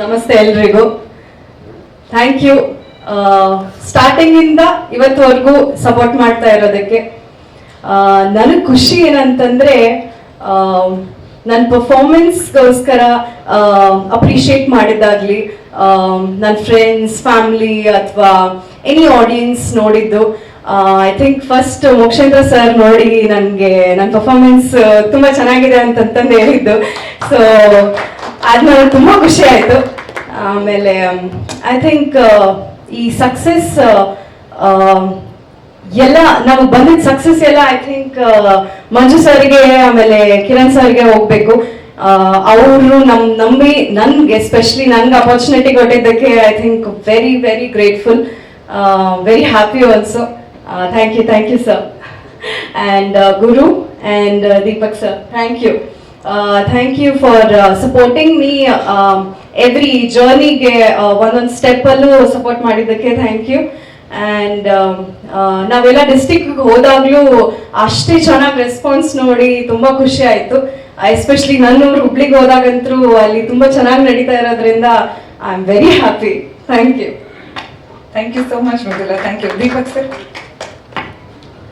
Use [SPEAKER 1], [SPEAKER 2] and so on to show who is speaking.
[SPEAKER 1] ನಮಸ್ತೆ ಎಲ್ರಿಗೂ. Thank you starting ಇಂದ ಇವತ್ತುವರೆಗೂ ಸಪೋರ್ಟ್ ಮಾಡ್ತಾ ಇರೋದಕ್ಕೆ. ನನಗೆ ಖುಷಿ ಏನಂತಂದ್ರೆ ನನ್ನ ಪರ್ಫಾರ್ಮೆನ್ಸ್ಗೋಸ್ಕರ ಅಪ್ರಿಷಿಯೇಟ್ ಮಾಡಿದ್ದಾಗಲಿ ನನ್ನ ಫ್ರೆಂಡ್ಸ್ ಫ್ಯಾಮಿಲಿ ಅಥವಾ ಎನಿ ಆಡಿಯನ್ಸ್ ನೋಡಿದ್ದು I think first Mokshendra sir ನೋಡಿ ನನಗೆ ನನ್ನ ಪರ್ಫಾರ್ಮೆನ್ಸ್ ತುಂಬ ಚೆನ್ನಾಗಿದೆ ಅಂತಂತಂದು ಹೇಳಿದ್ದು. ಸೊ ನನಗೆ ತುಂಬ ಖುಷಿ ಆಯಿತು. ಆಮೇಲೆ ಐ ಥಿಂಕ್ ಈ ಸಕ್ಸಸ್ ಎಲ್ಲ ನಮಗೆ ಬಂದಿದ್ದ ಸಕ್ಸಸ್ ಎಲ್ಲ ಐ ಥಿಂಕ್ ಮಂಜು ಸರ್ಗೆ, ಆಮೇಲೆ ಕಿರಣ್ ಸರ್ಗೆ ಹೋಗ್ಬೇಕು. ಅವರು ನಮ್, ನಂಬಿ, ನನ್ಗೆ ಎಸ್ಪೆಷಲಿ ನನ್ಗೆ ಅಪರ್ಚುನಿಟಿ ಕೊಟ್ಟಿದ್ದಕ್ಕೆ I think very very grateful very happy also thank you thank you sir and Guru and Deepak sir thank sir. Thank you for supporting me every ಜರ್ನಿಗೆ ಒಂದೊಂದು ಸ್ಟೆಪ್ಪಲ್ಲೂ ಸಪೋರ್ಟ್ ಮಾಡಿದ್ದಕ್ಕೆ ಥ್ಯಾಂಕ್ ಯು ಆ್ಯಂಡ್ ನಾವೆಲ್ಲ ಡಿಸ್ಟಿಕ್ಗೆ ಹೋದಾಗಲೂ ಅಷ್ಟೇ ಚೆನ್ನಾಗಿ response ನೋಡಿ ತುಂಬ ಖುಷಿ ಆಯಿತು. ಎಸ್ಪೆಷಲಿ ನನ್ನೂರು ಹುಬ್ಳಿಗೆ ಹೋದಾಗಂತೂ ಅಲ್ಲಿ ತುಂಬ ಚೆನ್ನಾಗಿ ನಡೀತಾ ಇರೋದ್ರಿಂದ I am very happy thank you
[SPEAKER 2] thank you so much Mridula thank you Deepak sir